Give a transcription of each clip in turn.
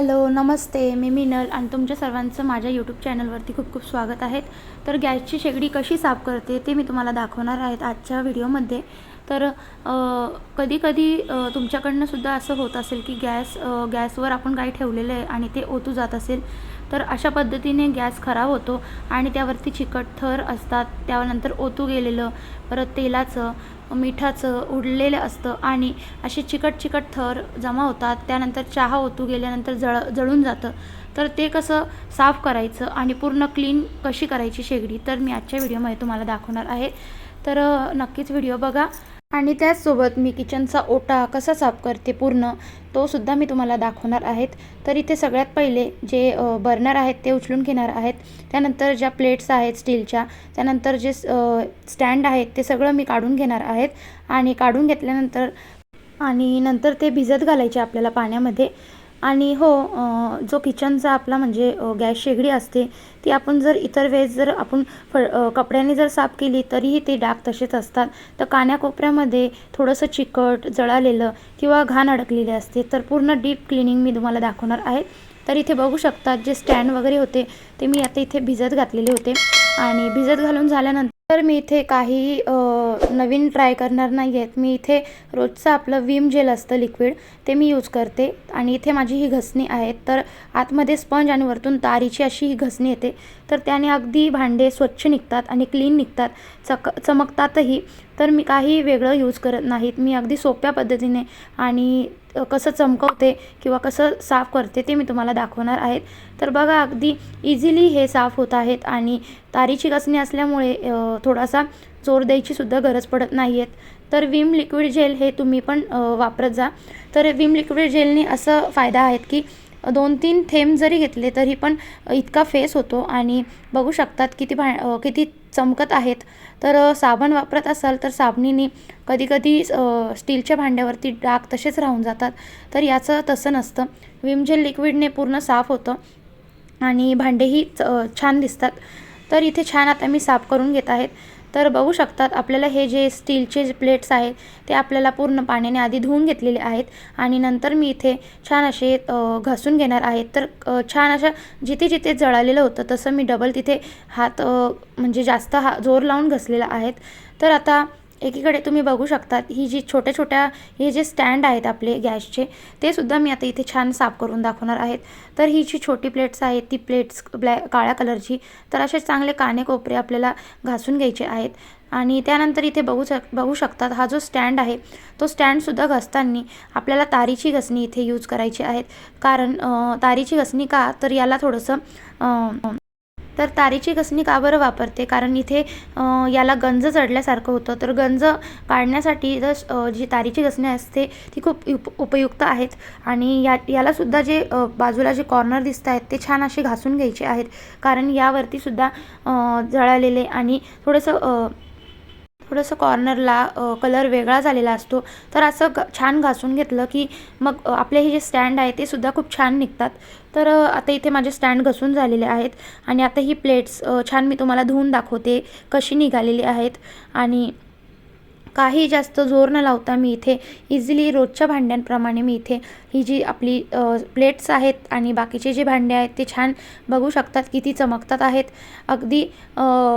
Hello नमस्ते. मी मिनल आणि तुमच्या सर्वांचं माझ्या यूट्यूब चॅनलवरती खूप खूप स्वागत आहे. तर गॅसची शेगडी कशी साफ करते ते मी तुम्हाला दाखवणार आहेत आजच्या व्हिडिओमध्ये. तर कधी कधी तुमच्याकडनं सुद्धा असं होत असेल की गॅस गॅसवर आपण काही ठेवलेलं आहे आणि ते ओतू जात असेल तर अशा पद्धतीने गॅस खराब होतो आणि त्यावरती चिकट थर असतात त्यानंतर ओतू गेलेलं परत तेलाचं मिठाचं उडलेलं असतं आणि असे चिकट चिकट थर जमा होतात. त्यानंतर चहा ओतू गेल्यानंतर जळ जळून जातं. तर ते कसं साफ करायचं आणि पूर्ण क्लीन कशी करायची शेगडी तर मी आजच्या व्हिडिओमध्ये तुम्हाला दाखवणार आहे. तर नक्कीच व्हिडिओ बघा. आणि त्याचसोबत मी किचनचा ओटा कसा साफ करते पूर्ण तो सुद्धा मी तुम्हाला दाखवणार आहेत. तर इथे सगळ्यात पहिले जे बर्नर आहेत ते उचलून घेणार आहेत. त्यानंतर ज्या प्लेट्स आहेत स्टीलच्या त्यानंतर जे स्टँड आहेत ते सगळं मी काढून घेणार आहेत. आणि काढून घेतल्यानंतर आणि नंतर ते भिजत घालायचे आपल्याला पाण्यामध्ये. आणि हो जो किचनचा आपला म्हणजे गॅस शेगडी असते ती आपण जर इतर वेळेस जर आपण फ कपड्याने जर साफ केली तरीही ते डाग तसेच असतात. तर कान्याकोपऱ्यामध्ये थोडंसं चिकट जळालेलं किंवा घाण अडकलेले असते तर पूर्ण डीप क्लिनिंग मी तुम्हाला दाखवणार आहे. तर इथे बघू शकतात जे स्टँड वगैरे होते ते मी आता इथे भिजत घातलेले होते. आणि भिजत घालून झाल्यानंतर मी इथे काही नवीन ट्राय करणार नाही आहेत. मी इथे रोजचं आपलं विम जेल असतं लिक्विड ते मी यूज करते. आणि इथे माझी ही घसणी आहेत. तर आतमध्ये स्पंज आणि वरतून तारीची अशी ही घसणी येते. तर त्याने अगदी भांडे स्वच्छ निघतात आणि क्लीन निघतात. चक चमकतातही. तर मी काही वेगळं यूज करत नाहीत. मी अगदी सोप्या पद्धतीने आणि कसं चमकवते किंवा कसं साफ करते ते मी तुम्हाला दाखवणार आहेत. तर बघा अगदी इझिली हे साफ होत आहेत आणि तारीची घसणी असल्यामुळे थोडासा जोर द्यायची सुद्धा गरज पडत नाही आहेत तर विम लिक्विड जेल हे तुम्ही पण वापरत जा. तर विम लिक्विड जेलने असं फायदा आहेत की दोन तीन थेंब जरी घेतले तरी पण इतका फेस होतो आणि बघू शकतात किती भा किती चमकत आहेत. तर साबण वापरत असाल तर साबणीने कधीकधी स्टीलच्या भांड्यावरती डाग तसेच राहून जातात. तर याचं तसं नसतं. विम जेल लिक्विडने पूर्ण साफ होतं आणि भांडेही च- छान दिसतात. तर इथे छान आता मी साफ करून घेत आहेत. तर बघू शकतात आपल्याला हे जे स्टीलचे जे प्लेट्स आहेत ते आपल्याला पूर्ण पाण्याने आधी धुवून घेतलेले आहेत आणि नंतर मी इथे छान असे घासून घेणार आहेत तर छान अशा जिथे जिथे जळालेलं होतं तसं मी डबल तिथे हात म्हणजे जास्त हा जोर लावून घसलेला आहेत. तर आता एकीकडे तुम्ही बघू शकतात ही जी छोट्या छोट्या हे जे स्टँड आहेत आपले गॅसचे ते सुद्धा मी आता इथे छान साफ करून दाखवणार आहेत. तर ही जी छोटी प्लेट्स आहेत ती प्लेट्स ब्लॅ काळ्या कलरची तर असे चांगले काने कोपरे आपल्याला घासून घ्यायचे आहेत. आणि त्यानंतर इथे बघू शक बघू शकतात हा जो स्टँड आहे तो स्टँडसुद्धा घसताना आपल्याला तारीची घसणी इथे यूज करायची आहेत. कारण तारीची घसणी का तर याला थोडंसं तर तारीची घसणी का बरं वापरते? कारण इथे याला गंज चढल्यासारखं होतं. तर गंज काढण्यासाठी जर जी तारीची घसणी असते ती खूप उप उपयुक्त आहेत. आणि या यालासुद्धा जे बाजूला जे कॉर्नर दिसत आहेत ते छान असे घासून घ्यायचे आहेत. कारण यावरतीसुद्धा जळालेले आणि थोडंसं थोडंसं कॉर्नरला कलर वेगळा झालेला असतो. तर असं ग छान घासून घेतलं की मग आपले हे जे स्टँड आहे ते सुद्धा खूप छान निघतात. तर आता इथे माझे स्टँड घसून झालेले आहेत आणि आता ही प्लेट्स छान मी तुम्हाला धुवून दाखवते कशी निघालेली आहेत. आणि काही जास्त जोर न लावता मी इथे इझिली रोजच्या भांड्यांप्रमाणे मी इथे ही जी आपली प्लेट्स आहेत आणि बाकीचे जे भांडे आहेत ते छान बघू शकतात किती चमकतात आहेत. अगदी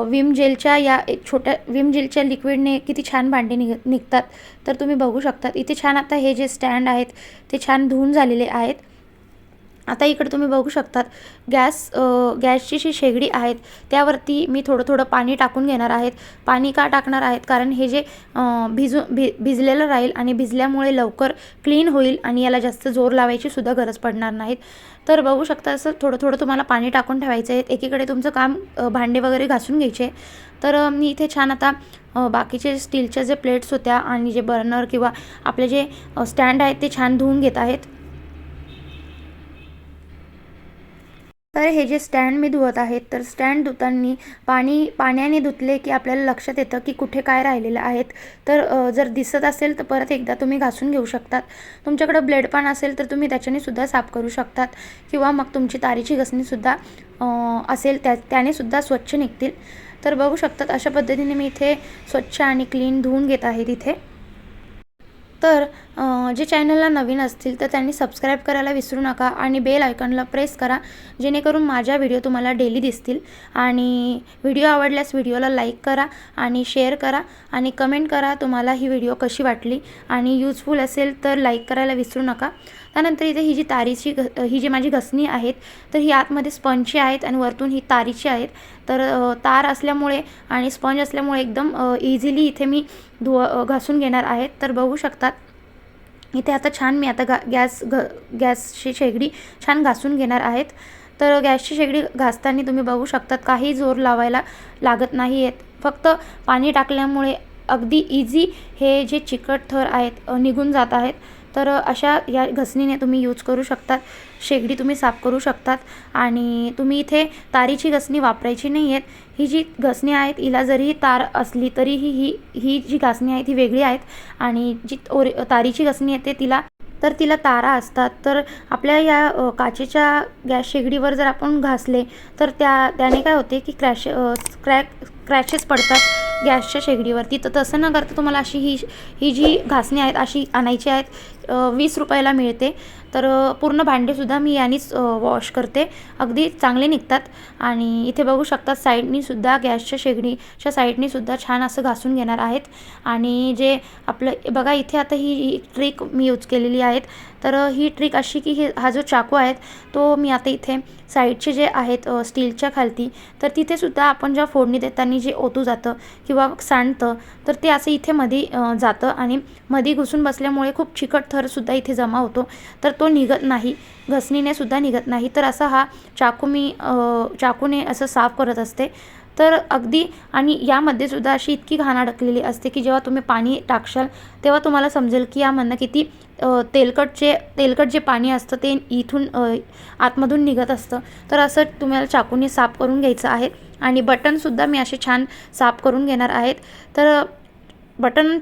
विम जेलच्या या एक छोट्या विम जेलच्या लिक्विडने किती छान भांडे निघ निघतात. तर तुम्ही बघू शकतात. इथे छान आता हे जे स्टँड आहेत ते छान धुवून झालेले आहेत. आता इकडे तुम्ही बघू शकतात गॅस गॅसची जी शेगडी आहेत त्यावरती मी थोडं थोडं पाणी टाकून घेणार आहेत. पाणी का टाकणार आहेत? कारण हे जे भिजू भि भिजलेलं राहील आणि भिजल्यामुळे लवकर क्लीन होईल आणि याला जास्त जोर लावायची सुद्धा गरज पडणार नाहीत. तर बघू शकता असं थोडं थोडं तुम्हाला पाणी टाकून ठेवायचं आहे. एकीकडे तुमचं काम भांडे वगैरे घासून घ्यायचे. तर मी इथे छान आता बाकीचे स्टीलच्या जे प्लेट्स होत्या आणि जे बर्नर किंवा आपले जे स्टँड आहेत ते छान धुवून घेत आहेत. तर हे जे स्टँड मी धुवत आहेत तर स्टँड धुताना पाणी पाण्याने धुतले की आपल्याला लक्षात येतं की कुठे काय राहिलेलं आहेत. तर जर दिसत असेल तर परत एकदा तुम्ही घासून घेऊ शकतात. तुमच्याकडं ब्लेड पान असेल तर तुम्ही त्याच्याने सुद्धा साफ करू शकतात. किंवा मग तुमची तारीची घसणीसुद्धा असेल त्या त्याने सुद्धा स्वच्छ निघतील. तर बघू शकतात अशा पद्धतीने मी इथे स्वच्छ आणि क्लीन धुवून घेत आहे तिथे. तर जे चॅनलला नवीन असतील तर त्यांनी सबस्क्राईब करायला विसरू नका आणि बेल आयकॉनला प्रेस करा जेणेकरून माझ्या व्हिडिओ तुम्हाला डेली दिसतील. आणि व्हिडिओ आवडल्यास व्हिडिओला लाईक करा आणि शेअर करा आणि कमेंट करा तुम्हाला ही व्हिडिओ कशी वाटली. आणि यूजफुल असेल तर लाईक करायला विसरू नका. त्यानंतर इथे ही जी तारीची घ ही जी माझी घसणी आहेत तर ही आतमध्ये स्पंजची आहेत आणि वरतून ही तारीची आहेत. तर तार असल्यामुळे आणि स्पंज असल्यामुळे एकदम इझिली इथे मी धुव घासून घेणार आहेत. तर बघू शकतात इथे आता छान मी आता गा गॅस घ गॅसची शेगडी छान घासून घेणार आहेत. तर गॅसची शेगडी घासताना तुम्ही बघू शकतात काही जोर लावायला लागत नाही आहेत. फक्त पाणी टाकल्यामुळे अगदी इझी हे जे चिकट थर आहेत निघून जात आहेत. तर अशा या घसणीने तुम्ही यूज करू शकतात शेगडी तुम्ही साफ करू शकतात. आणि तुम्ही इथे तारीची घसणी वापरायची नाही आहेत ही जी घसणी आहेत हिला जरी तार असली तरीही ही ही जी घासणी आहे ती वेगळी आहेत. आणि जी ओरि तारीची घसणी येते तिला तर तिला तारा असतात. तर आपल्या या काचेच्या गॅस शेगडीवर जर आपण घासले तर त्या त्याने काय होते की क्रॅश क्रॅक क्रॅशेस पडतात गॅसच्या शेगडीवरती. तर तसं न करता तुम्हाला अशी ही ही जी घासणी आहेत अशी आणायची आहेत वीस रुपयाला मिळते. तर पूर्ण भांडेसुद्धा मी यानीच वॉश करते. अगदी चांगले निघतात. आणि इथे बघू शकतात साईडनीसुद्धा गॅसच्या शेगडीच्या साईडनीसुद्धा छान असं घासून घेणार आहेत. आणि जे आपलं बघा इथे आता ही ट्रिक मी यूज केलेली आहेत. तर ही ट्रिक अशी की हे हा जो चाकू आहे तो मी आता इथे साईडचे जे आहेत स्टीलच्या खालती तर तिथेसुद्धा आपण जेव्हा फोडणी देताना जे ओतू जातं किंवा सांडतं तर ते असं इथे मध्ये जातं आणि मध्ये घुसून बसल्यामुळे खूप चिकट थरसुद्धा इथे जमा होतो. तर तो निघत नाही घसणीने सुद्धा निघत नाही. तर असा हा चाकू मी चाकूने असं साफ करत असते. तर अगदी आणि यामध्ये सुद्धा अशी इतकी घाण अडकलेली असते की जेव्हा तुम्ही पाणी टाकशाल तेव्हा तुम्हाला समजेल की यामधनं किती तेलकटचे तेलकट जे पाणी असतं ते इथून आतमधून निघत असतं. तर असं तुम्हाला चाकूने साफ करून घ्यायचं आहे. आणि बटनसुद्धा मी असे छान साफ करून घेणार आहेत. तर बटन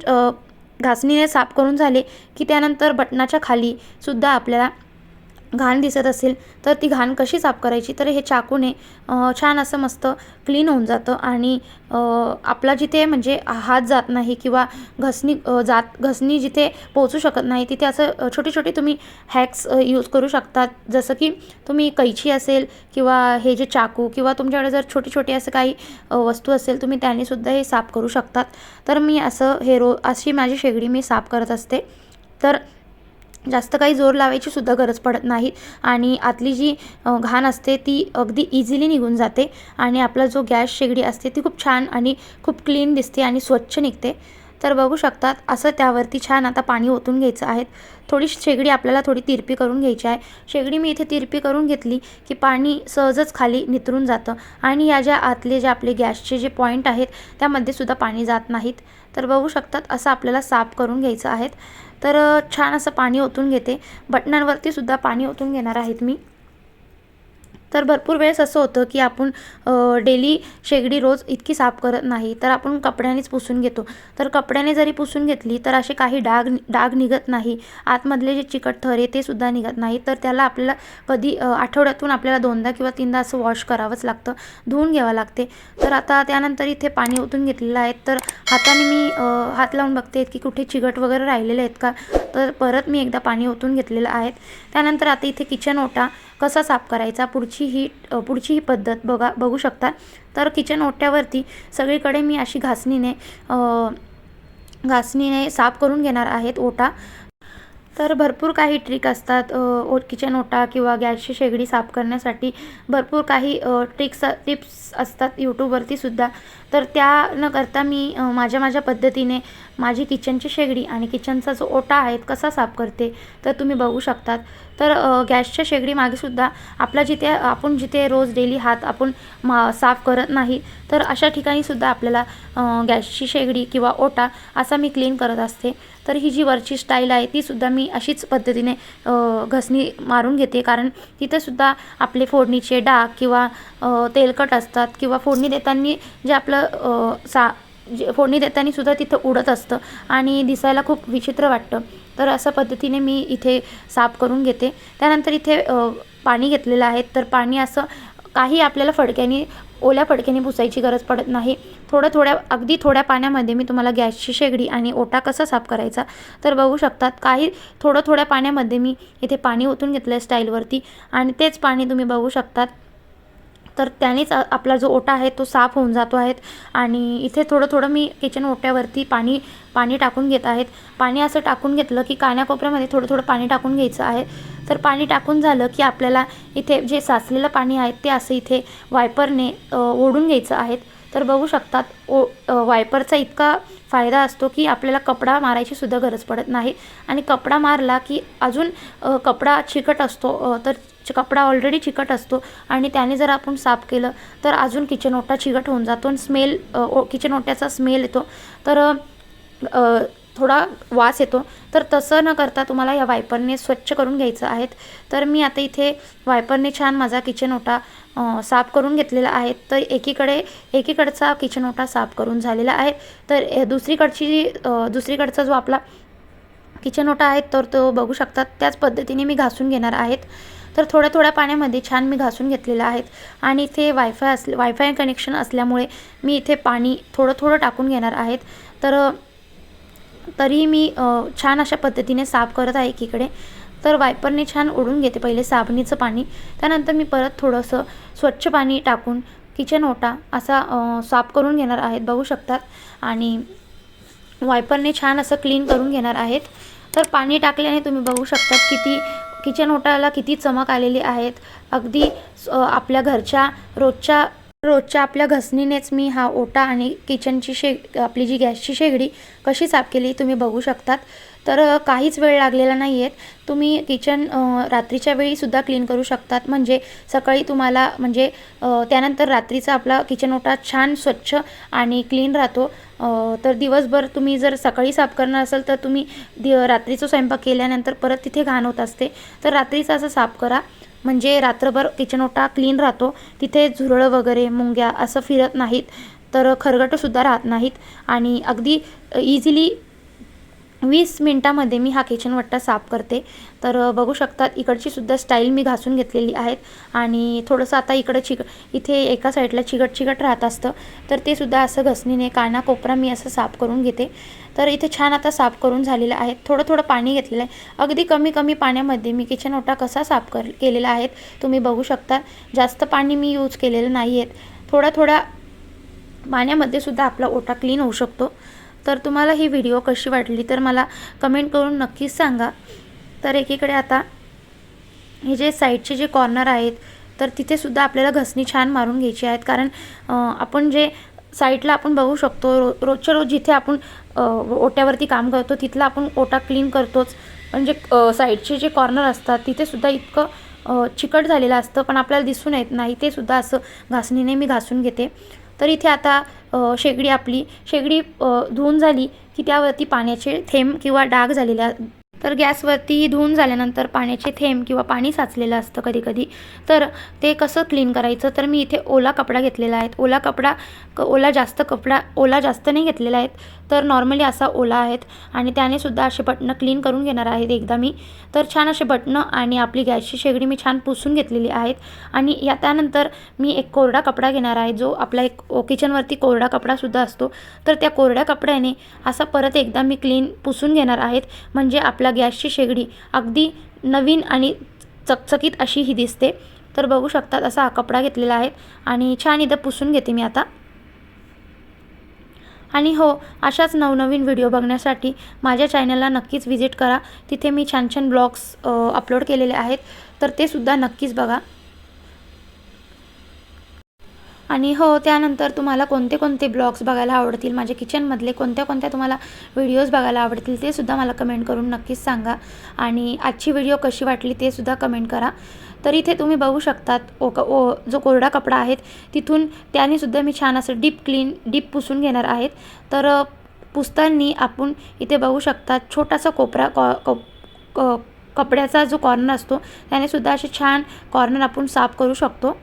घासणीने साफ करून झाले की त्यानंतर बटनाच्या खाली सुद्धा आपल्याला घाण दिसत असेल तर ती घाण कशी साफ करायची? तर हे चाकूने छान असं मस्त क्लीन होऊन जातं आणि आपला जिथे म्हणजे हात जात नाही किंवा घसणी जात घसणी जिथे पोचू शकत नाही तिथे असं छोटी छोटे छोटे तुम्ही हॅक्स यूज करू शकतात. जसं की तुम्ही कैची असेल किंवा हे जे चाकू किंवा तुमच्याकडे जर छोटी छोटी असं काही वस्तू असेल तुम्ही त्यानेसुद्धा हे साफ करू शकतात. तर मी असं हे रो अशी माझी शेगडी मी साफ करत असते. तर जास्त काही जोर लावायची सुद्धा गरज पडत नाही. आणि आतली जी घाण असते ती अगदी इझिली निघून जाते. आणि आपला जो गॅस शेगडी असते ती खूप छान आणि खूप क्लीन दिसते आणि स्वच्छ निघते. तर बघू शकतात असं त्यावरती छान आता पाणी ओतून घ्यायचं आहे. थोडी शेगडी आपल्याला थोडी तिरपी करून घ्यायची आहे. शेगडी मी इथे तिरपी करून घेतली की पाणी सहजच खाली नितरून जातं. आणि या ज्या आतले जे आपले गॅसचे जे पॉईंट आहेत त्यामध्ये सुद्धा पाणी जात नाहीत. तर बघू शकतात असं आपल्याला साफ करून घ्यायचं आहेत तर छान असं पाणी ओतून घेते. बटनांवरती सुद्धा पाणी ओतून घेणार आहेत मी. तर भरपूर वेळेस असं होतं की आपण डेली शेगडी रोज इतकी साफ करत नाही तर आपण कपड्यानेच पुसून घेतो. तर कपड्याने जरी पुसून घेतली तर असे काही डाग डाग निघत नाही. आतमधले जे चिकट थर आहे ते सुद्धा निघत नाही. तर त्याला आपल्याला कधी आठवड्यातून आपल्याला दोनदा किंवा तीनदा असं वॉश करावंच लागतं धुवून घ्यावं लागते. तर आता त्यानंतर इथे पाणी ओतून घेतलेलं आहे. तर हाताने मी हात लावून बघते की कुठे चिकट वगैरे राहिलेले आहेत का? तर परत मी एकदा पाणी ओतून घेतलेलं आहे त्यानंतर आता इथे किचन ओटा कसा साफ करायचा पुढची ही पुढची ही पद्धत बघा बघू शकता. तर किचन ओट्यावरती सगळीकडे मी अशी घासणीने घासणीने साफ करून घेणार आहेत ओटा. तर भरपूर काही ट्रिक असतात ओ किचन ओटा किंवा गॅसची शेगडी साफ करण्यासाठी. भरपूर काही ट्रिक्स टिप्स असतात यूट्यूबवरती सुद्धा. तर त्या न करता मी माझ्या माझ्या पद्धतीने माझी किचनची शेगडी आणि किचनचा जो ओटा आहे कसा साफ करते तर तुम्ही बघू शकतात. तर गॅसच्या शेगडी मागेसुद्धा आपला जिथे आपण जिथे रोज डेली हात आपण मा साफ करत नाही तर अशा ठिकाणीसुद्धा आपल्याला गॅसची शेगडी किंवा ओटा असा मी क्लीन करत असते. तर ही जी वरची स्टाईल आहे तीसुद्धा मी अशीच पद्धतीने घसणी मारून घेते. कारण तिथेसुद्धा आपले फोडणीचे डाग किंवा तेलकट असतात किंवा फोडणी देताना जे आपलं सा जे फोडणी देताना सुद्धा तिथं उडत असतं आणि दिसायला खूप विचित्र वाटतं. तर अशा पद्धतीने मी इथे साफ करून घेते. त्यानंतर इथे पाणी घेतलेलं आहे. तर पाणी असं काही आपल्याला फडक्याने ओल्या फडक्याने पुसायची गरज पडत नाही. थोड्या थोड्या अगदी थोड्या पाण्यामध्ये मी तुम्हाला गॅसची शेगडी आणि ओटा कसा साफ करायचा तर बघू शकतात. काही थोडं थोड्या पाण्यामध्ये मी इथे पाणी ओतून घेतलं आहे स्टाईलवरती आणि तेच पाणी तुम्ही बघू शकतात. तर त्यानेच आपला जो ओटा आहे तो साफ होऊन जातो आहे आणि इथे थोडं थोडं मी किचन ओट्यावरती पाणी पाणी टाकून घेत आहेत. पाणी असं टाकून घेतलं की कान्याकोपऱ्यामध्ये थोडं थोडं पाणी टाकून घ्यायचं आहे. तर पाणी टाकून झालं की आपल्याला इथे जे साचलेलं पाणी आहे ते असं इथे वायपरने ओढून घ्यायचं आहे तर बघू शकतात ओ वायपरचा इतका फायदा असतो की आपल्याला कपडा मारायची सुद्धा गरज पडत नाही. आणि कपडा मारला की अजून कपडा चिकट असतो तर कपडा ऑलरेडी चिकट असतो आणि त्याने जर आपण साफ केलं तर अजून किचन ओटा चिकट होऊन जातो आणि स्मेल किचन ओट्याचा स्मेल येतो. तर थोडा वास येतो. तर तसं न करता तुम्हाला या वायपरने स्वच्छ करून घ्यायचं आहेत. तर मी आता इथे वायपरने छान माझा किचन ओटा साफ करून घेतलेला आहे. तर एकीकडे एकीकडचा किचन ओटा साफ करून झालेला आहे. तर दुसरीकडची जी दुसरीकडचा जो आपला किचन ओटा आहे तर तो बघू शकतात. त्याच पद्धतीने मी घासून घेणार आहेत. तर थोड्या थोड्या पाण्यामध्ये छान मी घासून घेतलेलं आहेत. आणि इथे वायफाय असले वायफाय कनेक्शन असल्यामुळे मी इथे पाणी थोडं थोडं टाकून घेणार आहेत. तर तरी मी छान अशा पद्धतीने साफ करत आहे एकीकडे. तर वायपरने छान ओढून घेते पहिले साबणीचं पाणी. त्यानंतर मी परत थोडंसं स्वच्छ पाणी टाकून किचन ओटा असा साफ करून घेणार आहेत बघू शकतात. आणि वायपरने छान असं क्लीन करून घेणार आहेत. तर पाणी टाकल्याने तुम्ही बघू शकतात किती किचन ओटाला किती चमक आलेली आहेत. अगदी आपल्या घरच्या रोजच्या रोजच्या आपल्या घसणीनेच मी हा ओटा आणि किचनची शे आपली जी गॅसची शेगडी कशी साफ केली तुम्ही बघू शकतात. तर काहीच वेळ लागलेला नाही आहेत तुम्ही किचन रात्रीच्या वेळीसुद्धा क्लीन करू शकतात. म्हणजे सकाळी तुम्हाला म्हणजे त्यानंतर रात्रीचा आपला किचन ओटा छान स्वच्छ आणि क्लीन राहतो. तर दिवसभर तुम्ही जर सकाळी साफ करणार असाल तर तुम्ही दि रात्रीचं स्वयंपाक केल्यानंतर परत तिथे घाण होत असते. तर रात्रीचं असं साफ करा. म्हणजे रात्रभर किचन ओटा क्लीन राहतो. तिथे झुरळं वगैरे मुंग्या असं फिरत नाहीत. तर खरगटंसुद्धा राहत नाहीत. आणि अगदी इझिली वीस मिनटामध्ये मी हा किचन वट्टा साफ करते. तर बघू शकतात इकडची सुद्धा स्टाईल मी घासून घेतलेली आहेत. आणि थोडंसं आता इकडं चिक इथे एका साईडला चिकट चिकट राहत असतं. तर ते सुद्धा असं घसणीने काना कोपरा मी असं साफ करून घेते. तर इथे छान आता साफ करून झालेलं आहे. थोडं थोडं पाणी घेतलेलं आहे. अगदी कमी कमी पाण्यामध्ये मी किचन ओटा कसा साफ कर केलेला आहे तुम्ही बघू शकता जास्त पाणी मी यूज केलेलं नाही आहेत थोडा थोड्या पाण्यामध्ये सुद्धा आपला ओटा क्लीन होऊ शकतो. तर तुम्हाला ही व्हिडिओ कशी वाटली तर मला कमेंट करून नक्कीच सांगा. तर एकीकडे आता हे जे साईडचे जे कॉर्नर आहेत तर तिथेसुद्धा आपल्याला घसणी छान मारून घ्यायची आहेत. कारण आपण जे साईडला आपण बघू शकतो रो रोजच्या रोज जिथे आपण ओट्यावरती काम करतो तिथला आपण ओटा क्लीन करतोच. म्हणजे, पण जे साईडचे जे कॉर्नर असतात तिथेसुद्धा इतकं चिकट झालेलं असतं पण आपल्याला दिसून येत नाही. ते सुद्धा असं घासणीने मी घासून घेते. तर इथे आता शेगडी आपली शेगडी धुवून झाली की त्यावरती पाण्याचे थेंब किंवा डाग झालेले तर गॅसवरती धुवून झाल्यानंतर पाण्याचे थेंब किंवा पाणी साचलेलं असतं कधी कधी तर ते कसं क्लीन करायचं? तर मी इथे ओला कपडा घेतलेला आहे. ओला कपडा क ओला जास्त कपडा ओला जास्त नाही घेतलेला आहे. तर नॉर्मली असा ओला आहेत आणि त्याने सुद्धा असे बटणं क्लीन करून घेणार आहेत एकदा मी. तर छान असे बटणं आणि आपली गॅसची शेगडी मी छान पुसून घेतलेली आहेत. आणि या त्यानंतर मी एक कोरडा कपडा घेणार आहे जो आपला एक किचनवरती कोरडा कपडासुद्धा असतो. तर त्या कोरड्या कपड्याने असा परत एकदा मी क्लीन पुसून घेणार आहेत. म्हणजे आपला गॅसची शेगडी अगदी नवीन आणि चकचकीत अशी ही दिसते. तर बघू शकतात असा हा कपडा घेतलेला आहे. आणि छान इथं पुसून घेते मी आता. आणि हो अशाच नवनवीन व्हिडिओ बघण्यासाठी माझ्या चॅनलला नक्कीच व्हिजिट करा. तिथे मी छान छान ब्लॉग्स अपलोड केलेले आहेत. तर ते सुद्धा नक्कीच बघा. आणि हो त्यानंतर तुम्हाला कोणते कोणते ब्लॉग्स बघायला आवडतील माझ्या किचनमधले कोणत्या कोणत्या तुम्हाला व्हिडिओज बघायला आवडतील ते सुद्धा मला कमेंट करून नक्कीच सांगा. आणि आजची व्हिडिओ कशी वाटली ते सुद्धा कमेंट करा. तर इथे तुम्ही बघू शकतात ओ ओ जो कोरडा कपडा आहे तिथून त्यानेसुद्धा मी छान असं डीप क्लीन डीप पुसून घेणार आहेत. तर पुसतांनी पुसताना आपण इथे बघू शकतात छोटासा कोपरा कॉ क- क- कपड्याचा जो कॉर्नर असतो त्याने सुद्धा असे छान कॉर्नर आपण साफ करू शकतो.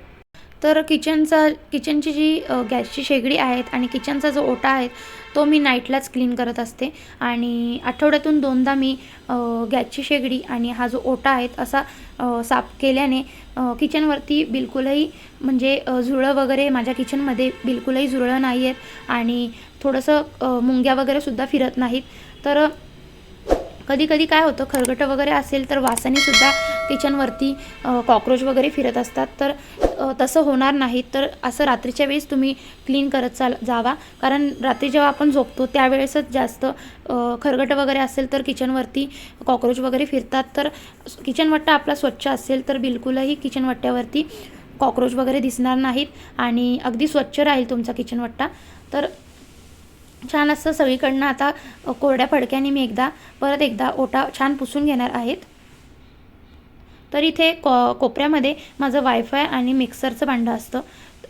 तर किचनचा किचनची जी गॅसची शेगडी आहेत आणि किचनचा जो ओटा आहे तो मी नाईटलाच क्लीन करत असते. आणि आठवड्यातून दोनदा मी गॅसची शेगडी आणि हा जो ओटा आहे असा साफ केल्याने किचनवरती बिलकुलही म्हणजे झुरळं वगैरे माझ्या किचनमध्ये बिलकुलही झुरळं नाही आहेत आणि थोडंसं मुंग्या वगैरेसुद्धा फिरत नाहीत. तर कधी कधी काय होतं खरगटं वगैरे असेल तर वासानेसुद्धा किचनवरती कॉक्रोच वगैरे फिरत असतात. तर तसं होणार नाही. तर असं रात्रीच्या वेळेस तुम्ही क्लीन करत चाल जावा. कारण रात्री जेव्हा आपण झोपतो त्यावेळेसच जास्त खरगट वगैरे असेल तर किचनवरती कॉक्रोच वगैरे फिरतात. तर किचनवट्टा आपला स्वच्छ असेल तर बिलकुलही किचनवट्ट्यावरती कॉक्रोच वगैरे दिसणार नाहीत आणि अगदी स्वच्छ राहील तुमचा किचनवट्टा तर छान असं सगळीकडनं आता कोरड्या फडक्याने मी एकदा परत एकदा ओटा छान पुसून घेणार आहेत. तर इथे को कोपऱ्यामध्ये माझं वायफाय आणि मिक्सरचं भांडं असतं.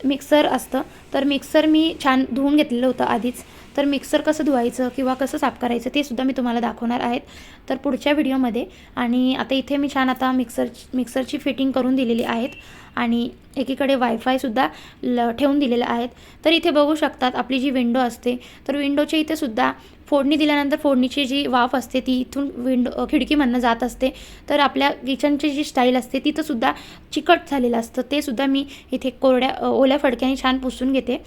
मिक्सर असतं. तर मिक्सर मी छान धुवून घेतलेलं होतं आधीच. तर मिक्सर कसं धुवायचं किंवा कसं साफ करायचं ते सुद्धा मी तुम्हाला दाखवणार आहेत. तर पुढच्या व्हिडिओमध्ये आणि आता इथे मी छान आता मिक्सर मिक्सरची फिटिंग करून दिलेली आहेत आणि एकीकडे वायफायसुद्धा ल ठेवून दिलेलं आहेत. तर इथे बघू शकतात आपली जी विंडो असते. तर विंडोच्या इथे सुद्धा फोडणी दिल्यानंतर फोडणीची जी वाफ असते ती इथून विंडो खिडकीमधनं जात असते तर आपल्या किचनची जी स्टाईल असते तिथंसुद्धा चिकट झालेलं असतं. ते सुद्धा मी इथे कोरड्या ओल्या फडक्याने छान पुसून घेते.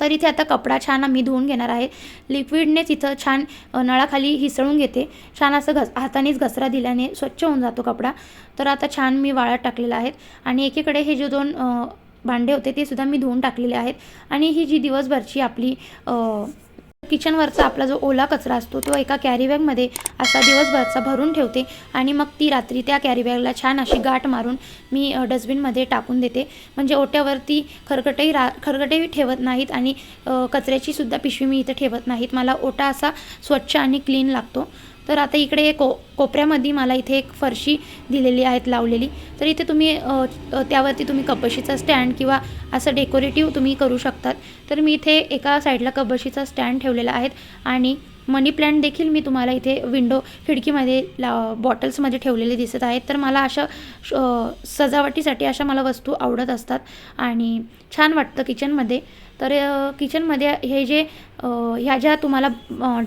तर इथे आता कपडा छान आम्ही धुवून घेणार आहे. लिक्विडनेच इथं छान नळाखाली हिसळून घेते. छान असं घस हातानेच घसरा दिल्याने स्वच्छ होऊन जातो कपडा. तर आता छान मी वाळत टाकलेला आहेत. आणि एकीकडे हे जे दोन भांडे होते ते सुद्धा मी धुवून टाकलेले आहेत. आणि ही जी दिवसभरची आपली किचनवरचा आपला जो ओला कचरा असतो तो एका कॅरीबॅगमध्ये असा दिवसभरचा भरून ठेवते आणि मग ती रात्री त्या कॅरीबॅगला छान अशी गाठ मारून मी डस्टबिनमध्ये टाकून देते. म्हणजे ओट्यावरती खरकटही रा खरकटही ठेवत नाहीत आणि कचऱ्याचीसुद्धा कचऱ्याची सुद्धा पिशवी मी इथं ठेवत नाहीत. मला ओटा असा स्वच्छ आणि क्लीन लागतो. तर आता इकडे को कोपऱ्यामध्ये मला इथे एक फरशी दिलेली आहेत लावलेली. तर इथे तुम्ही त्यावरती तुम्ही कपशीचा स्टँड किंवा असं डेकोरेटिव्ह तुम्ही करू शकतात. तर मी इथे एका साईडला कबशीचा स्टँड ठेवलेला आहे आणि मनी प्लॅन्ट देखील मी तुम्हाला इथे विंडो खिडकीमध्ये ला बॉटल्समध्ये ठेवलेले दिसत आहेत. तर मला अशा श- सजावटीसाठी अशा मला वस्तू आवडत असतात आणि छान वाटतं किचनमध्ये तर किचनमध्ये हे जे ह्या ज्या तुम्हाला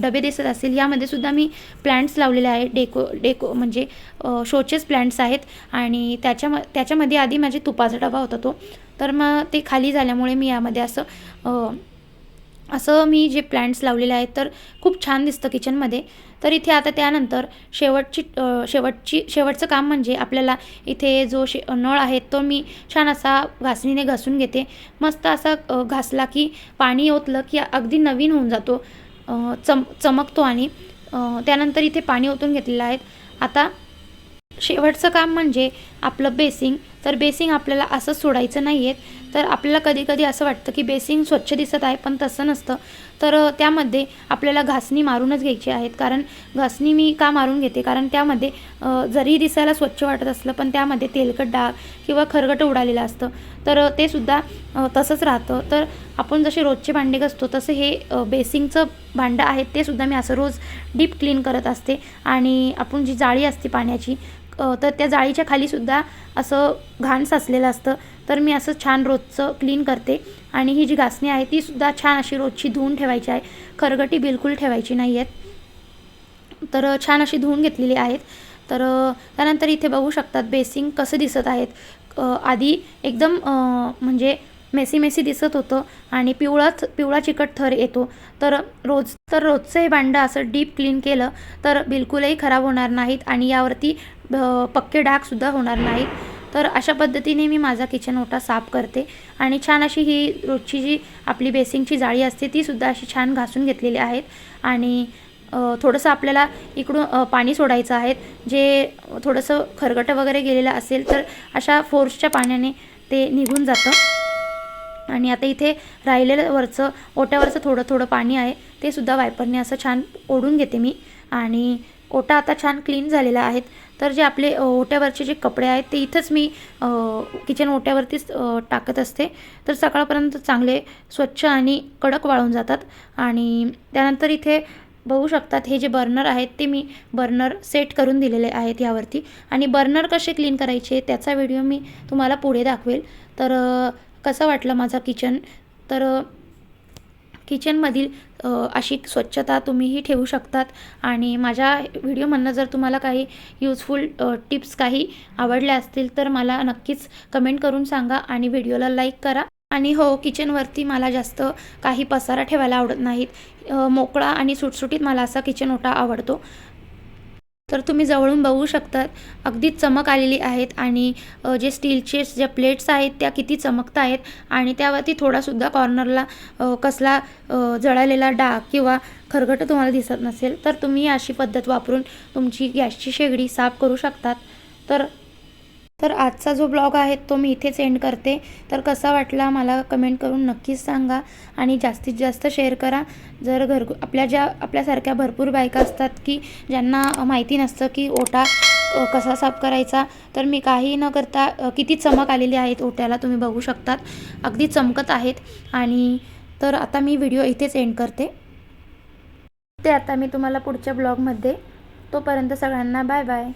डबे दिसत असतील यामध्ये सुद्धा मी प्लॅन्ट्स लावलेले आहे डेको डेको म्हणजे शोचेस प्लॅन्ट्स आहेत. आणि त्याच्या त्याच्यामध्ये आधी माझे तुपाचा डबा होता तो. तर मग ते खाली झाल्यामुळे मी यामध्ये असं असं मी जे प्लॅन्ट्स लावलेले आहेत तर खूप छान दिसतं किचनमध्ये. तर इथे आता त्यानंतर शेवटची शेवटची शेवटचं काम म्हणजे आपल्याला इथे जो शे नळ आहे तो मी छान असा घासणीने घासून घेते. मस्त असा घासला की पाणी ओतलं की अगदी नवीन होऊन जातो चम चमकतो आणि त्यानंतर इथे पाणी ओतून घेतलेलं आहे. आता शेवटचं काम म्हणजे आपलं बेसिंग. तर बेसिंग आपल्याला असं सोडायचं नाही आहे तर आपल्याला कधीकधी असं वाटतं की बेसिंग स्वच्छ दिसत आहे पण तसं नसतं. तर त्यामध्ये आपल्याला घासणी मारूनच घ्यायची आहेत. कारण घासणी मी का मारून घेते? कारण त्यामध्ये जरी दिसायला स्वच्छ वाटत असलं पण त्यामध्ये तेलकट डाग किंवा खरगट उडालेलं असतं. तर ते सुद्धा तसंच राहतं. तर आपण जसे रोजचे भांडे घासतो तसं हे बेसिंगचं भांडं आहे ते सुद्धा मी असं रोज डीप क्लीन करत असते. आणि आपण जी जाळी असते पाण्याची तर त्या जाळीच्या खालीसुद्धा असं घाण साचलेलं असतं. तर मी असं छान रोजचं क्लीन करते. आणि ही जी घासणी आहे तीसुद्धा छान अशी रोजची धुवून ठेवायची आहे. खरगटी बिलकुल ठेवायची नाही आहेत तर छान अशी धुवून घेतलेली आहेत. तर त्यानंतर इथे बघू शकतात बेसिंग कसं दिसत आहेत. आधी एकदम म्हणजे मेसी मेसी दिसत होतं आणि पिवळाच पिवळा चिकट थर येतो. तर रोज तर रोजचं हे भांडं असं डीप क्लीन केलं तर बिलकुलही खराब होणार नाहीत आणि यावरती पक्के डागसुद्धा होणार नाहीत. तर अशा पद्धतीने मी माझा किचन ओटा साफ करते आणि छान अशी ही रोजची जी आपली बेसिंगची जाळी असते तीसुद्धा अशी छान घासून घेतलेली आहेत. आणि थोडंसं आपल्याला इकडून पाणी सोडायचं आहे जे थोडंसं खरगटं वगैरे गेलेलं असेल तर अशा फोर्सच्या पाण्याने ते निघून जातं. आणि आता इथे राहिलेलं वरचं ओट्यावरचं थोडं थोडं पाणी आहे. ते सुद्धा वायपरने असं छान ओढून घेते मी. आणि ओटा आता छान क्लीन झालेला आहेत. तर जे आपले ओट्यावरचे जे कपडे आहेत ते इथंच मी किचन ओट्यावरतीच टाकत असते. तर सकाळपर्यंत चांगले स्वच्छ आणि कडक वाळून जातात. आणि त्यानंतर इथे बघू शकतात हे जे बर्नर आहेत ते मी बर्नर सेट करून दिलेले आहेत यावरती. आणि बर्नर कसे क्लीन करायचे त्याचा व्हिडिओ मी तुम्हाला पुढे दाखवेल. तर कसं वाटलं माझं किचन? तर किचनमधील अशी स्वच्छता तुम्हीही ठेवू शकतात. आणि माझ्या व्हिडिओमधनं जर तुम्हाला काही यूजफुल टिप्स काही आवडल्या असतील तर मला नक्कीच कमेंट करून सांगा आणि व्हिडिओला लाईक करा. आणि हो किचनवरती मला जास्त काही पसारा ठेवायला आवडत नाहीत. मोकळा आणि सुटसुटीत मला असा किचन ओटा आवडतो. तर तुम्ही जवळून बघू शकतात. अगदी चमक आलेली आहेत आणि जे स्टीलचे ज्या प्लेट्स आहेत त्या किती चमकत आहेत आणि त्यावरती थोडासुद्धा कॉर्नरला कसला जळालेला डाग किंवा खरगट तुम्हाला दिसत नसेल तर तुम्ही अशी पद्धत वापरून तुमची गॅसची शेगडी साफ करू शकतात. तर तर आजचा जो ब्लॉग आहे तो मी इथेच एंड करते. तर कसा वाटला मला कमेंट करून नक्कीच सांगा आणि जास्तीत जास्त शेअर करा. जर घरगु आपल्या ज्या आपल्यासारख्या भरपूर बायका असतात की ज्यांना माहिती नसतं की ओटा कसा साफ करायचा तर मी काही न करता किती चमक आलेली आहेत ओट्याला तुम्ही बघू शकतात. अगदी चमकत आहेत आणि तर आता मी व्हिडिओ इथेच एंड करते. ते आता मी तुम्हाला पुढच्या ब्लॉगमध्ये. तोपर्यंत सगळ्यांना बाय बाय